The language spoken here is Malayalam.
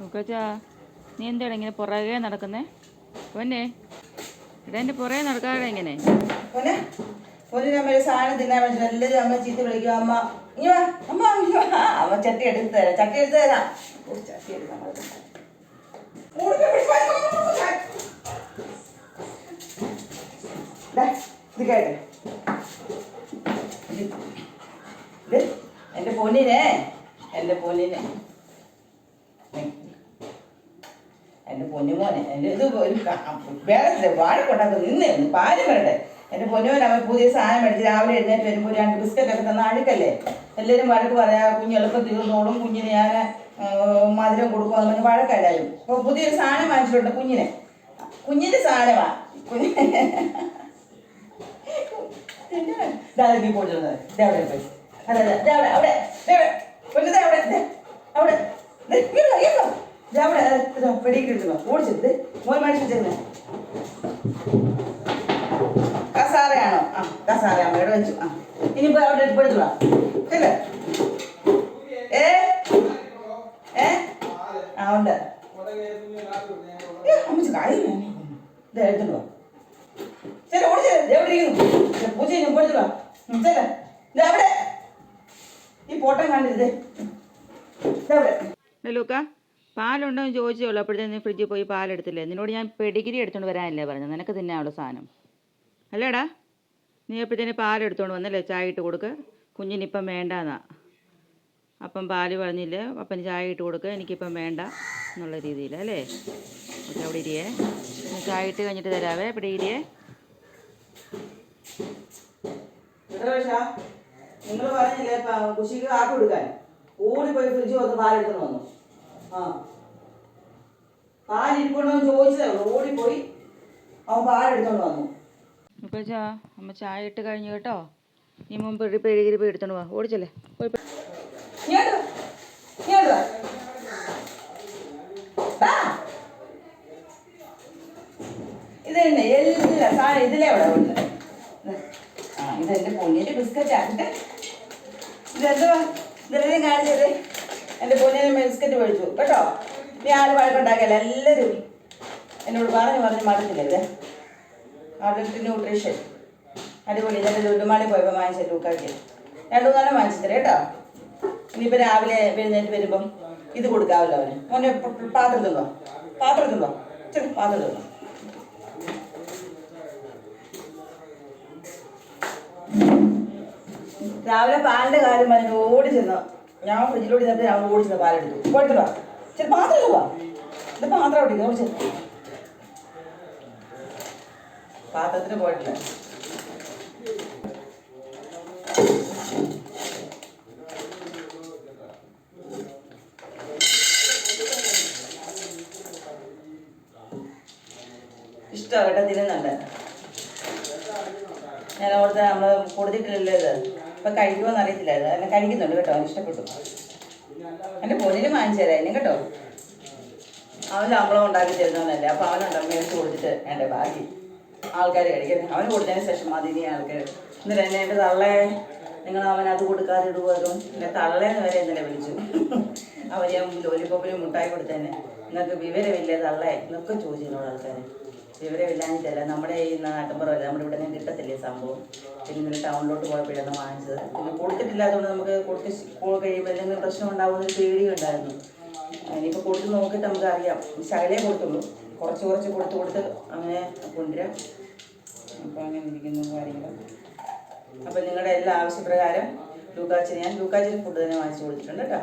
നോക്കച്ചാ നീ എന്താണ് ഇങ്ങനെ പുറകെ നടക്കുന്നേ? പൊന്നെ ഇവിടെ എന്റെ പുറകെ നടക്കാതെ ഇങ്ങനെ. എന്റെ അമ്മ ഒരു സാധനം അമ്മ അമ്മ വാ അമ്മ ചട്ടി എടുത്ത് ചട്ടി എടുത്ത് ചട്ടി പൊന്നിനെ എന്റെ പൊന്നിനെ. എന്റെ പൊന്നുമോനെ എന്റെ ഇത് വേറെ വാഴ കൊണ്ടാക്കും നിന്ന് പാലും വരട്ടെ. എന്റെ പൊന്നുമോൻ അവൻ പുതിയ സാധനം മേടിച്ച് രാവിലെ എഴുന്നേറ്റ് വരുമ്പോൾ രണ്ട് ബിസ്ക്കറ്റ് ഒക്കെ തന്ന അഴുക്കല്ലേ? എല്ലാവരും വഴക്ക് പറയാ കുഞ്ഞ് എളുപ്പം തീർന്നോളും കുഞ്ഞിന് ഞാൻ മധുരം മധുരം കൊടുക്കുമെന്ന് പറഞ്ഞ് വഴക്കായാലും അപ്പോൾ പുതിയൊരു സാധനം വാങ്ങിച്ചിട്ടുണ്ട് കുഞ്ഞിനെ. കുഞ്ഞിന്റെ സാധനമാ. കുഞ്ഞ് ഇതാ നീ കൊടുക്കുന്നത് ഇതാ അവിടെ പോയി. അതെ അതെ അവിടെ അവിടെ അവിടെ അവിടെ ഇതാ എടുത്തു ഓടിച്ചത് ദേ മോൻ മേടിച്ചു വെച്ചിരുന്നേ കസാറയാണോ? ആ കസാറ അമ്മയുടെ വെച്ചു. ആ. ഇനിയിപ്പോ അവിടെ വാ. ഇല്ലേ? ഏ? ഏ? ആ ഉണ്ട്. അമ്മച്ചി കാര്യം ഇതാ എടുത്തിട്ട് വാ. ശരി എവിടെ ഇരിക്കുന്നു. വാ. ഉം, ചെല്ല്. ദേ അവിടെ. ഈ ഫോട്ടോ കണ്ടിരുതേ അവിടെ ലൂക്ക പാലുണ്ടോ എന്ന് ചോദിച്ചോളൂ അപ്പോഴത്തേന് നീ ഫ്രിഡ്ജിൽ പോയി പാലെടുത്തില്ലേ? നിന്നോട് ഞാൻ പെഡിഗിരി എടുത്തോണ്ട് വരാനല്ലേ പറഞ്ഞത്. നിനക്ക് തിന്നാനുള്ള സാധനം. അല്ലേടാ? നീ അപ്പോഴത്തേന് പാലെടുത്തോണ്ട് വന്നല്ലേ? ചായ ഇട്ട് കൊടുക്ക്. കുഞ്ഞിനിപ്പം വേണ്ടാന്നാ. അപ്പം പാൽ പറഞ്ഞില്ലേ? അപ്പം ചായ ഇട്ട് കൊടുക്കുക എനിക്കിപ്പം വേണ്ട എന്നുള്ള രീതിയിൽ അല്ലേ? ഓക്കെ അവിടെ ഇരിയേ. ചായ ഇട്ട് കഴിഞ്ഞിട്ട് തരാവേ. ഇവിടെ ഇരിയേ. നിങ്ങൾ പറഞ്ഞില്ലേ കുശിക്ക് കാപ്പ് കൊടുക്കാൻ. ഓടിപ്പോയി ഫ്രിഡ്ജ് വന്ന് പാലെടുത്തു വന്നു. ആ. ഓടിപ്പോയി. അവൻ പാലെടുത്തോണ്ട് വന്നു. ചാ അമ്മ ചായ ഇട്ട് കഴിഞ്ഞു കേട്ടോ. നീ മുമ്പ് ഒരു പെഴുകിരി പോയി എടുത്തോണ്ട് പോവാ ഓടിച്ചല്ലേ? പോയി. ഇത് തന്നെ എല്ലാ സാധനം ഇതിലേ അവിടെ ഉണ്ട്. ഇത്. ആ ഇതെന്റെ പൊന്നിന്റെ ബിസ്ക്കറ്റ്. ആക്കിട്ട് ഇതെന്തുവാ? ഇതെല്ലാം കാണിച്ചത്? എന്റെ പൊന്നിന് ബിസ്ക്കറ്റ് മേടിച്ചു. കേട്ടോ? നീ ആരും വഴക്കുണ്ടാക്കിയല്ല എല്ലാവരും എന്നോട് പറഞ്ഞു പറഞ്ഞു മടുത്തില്ലേ അഡൽട്ട് ന്യൂട്രീഷൻ അടിപൊളി. ഇതെന്റെ ലുണ്ടുമാളി പോയപ്പോൾ വാങ്ങിച്ച ലൂക്കാക്കി രണ്ടു മൂന്നെണ്ണം വാങ്ങിച്ചിട്ട് കേട്ടോ. ഇനിയിപ്പോൾ രാവിലെ എഴുന്നേറ്റ് വരുമ്പം ഇത് കൊടുക്കാമല്ലോ അവന്. മോനെ പാത്രം തിന്നോ? പാത്രം തിന്നോ? ചെറു പാത്രം തിന്നോ? രാവിലെ പാലിന്റെ കാര്യം പറഞ്ഞ് ഓടി ചെന്നു? ഞാൻ ഫ്രിഡ്ജിലോട്ട് ചെന്നപ്പോൾ ഞാൻ ഓടി ചെന്ന് പാലെടുത്തു. കൊടുത്തിട്ടോ ചെറു പാത്രം പോവാ ഇത് പാത്രം ഓടിക്കുന്നു ഓടി ചെന്നു. പാത്രത്തിന് പോയിട്ടില്ല. ഇഷ്ടമാണ് കേട്ടോ തിന്നുന്നുണ്ട് ഞാൻ അവിടുത്തെ നമ്മൾ കൊടുത്തിട്ടില്ലല്ലോ ഇത്. ഇപ്പം കഴിക്കുമോന്ന് അറിയത്തില്ല അതെല്ലാം കഴിക്കുന്നുണ്ട് കേട്ടോ. ഇഷ്ടപ്പെട്ടു. എന്റെ പൊന്നിന് വാങ്ങിച്ചു തരാം കേട്ടോ. അവൻ ശമ്പളം ഉണ്ടാക്കി തരുന്നവനല്ലേ. അപ്പോൾ അവനുണ്ട് മേടിച്ച് കൊടുത്തിട്ട് എന്റെ ബാക്കി ആൾക്കാർ കഴിക്കുന്നത് അവന് കൊടുത്തതിന് ശേഷം മതി നീ ആൾക്കാർ എന്നിട്ട് എന്നെ എന്റെ തള്ളേ. നിങ്ങൾ അവൻ അത് കൊടുക്കാതെ ഇടുവായിരുന്നു എന്റെ തള്ളേന്ന് വരെ ഇന്നലെ വിളിച്ചു. അവൻ ഞാൻ ലോലിപ്പോപ്പിനും മുട്ടായി കൊടുത്തേനെ നിങ്ങൾക്ക് വിവരമില്ലേ തള്ളേ? എന്നൊക്കെ ചോദിച്ചിരുന്നു ആൾക്കാർ വിവരമില്ലാഞ്ഞിട്ടല്ല നമ്മുടെ ഈ നാട്ടിൻപുറമല്ല നമ്മുടെ ഇവിടെ നിന്ന് കിട്ടത്തില്ലേ സംഭവം? പിന്നെ ഇന്നലെ ടൗണിലോട്ട് പോയപ്പോഴാണ് വാങ്ങിച്ചത്. പിന്നെ കൊടുത്തിട്ടില്ലാത്തതുകൊണ്ട് നമുക്ക് കൊടുത്ത് കഴിയുമ്പോൾ എന്തെങ്കിലും പ്രശ്നം ഉണ്ടാവുമെന്ന് പേടിയുണ്ടായിരുന്നു ഇനിയിപ്പോൾ കൊടുത്ത് നോക്കിയിട്ട് നമുക്ക് അറിയാം ശകലേ കൊടുത്തുള്ളൂ. കുറച്ച് കുറച്ച് കൊടുത്ത് കൊടുത്ത് അങ്ങനെ കൊണ്ടുവരാം. അപ്പോൾ അങ്ങനെ ഇരിക്കുന്നു കാര്യങ്ങൾ അപ്പോൾ നിങ്ങളുടെ എല്ലാ ആവശ്യപ്രകാരം ലൂക്കാച്ചിന് ഞാൻ ലൂക്കാച്ചിന് ഫുഡ് തന്നെ വാങ്ങിച്ചു കൊടുത്തിട്ടുണ്ട് കേട്ടോ.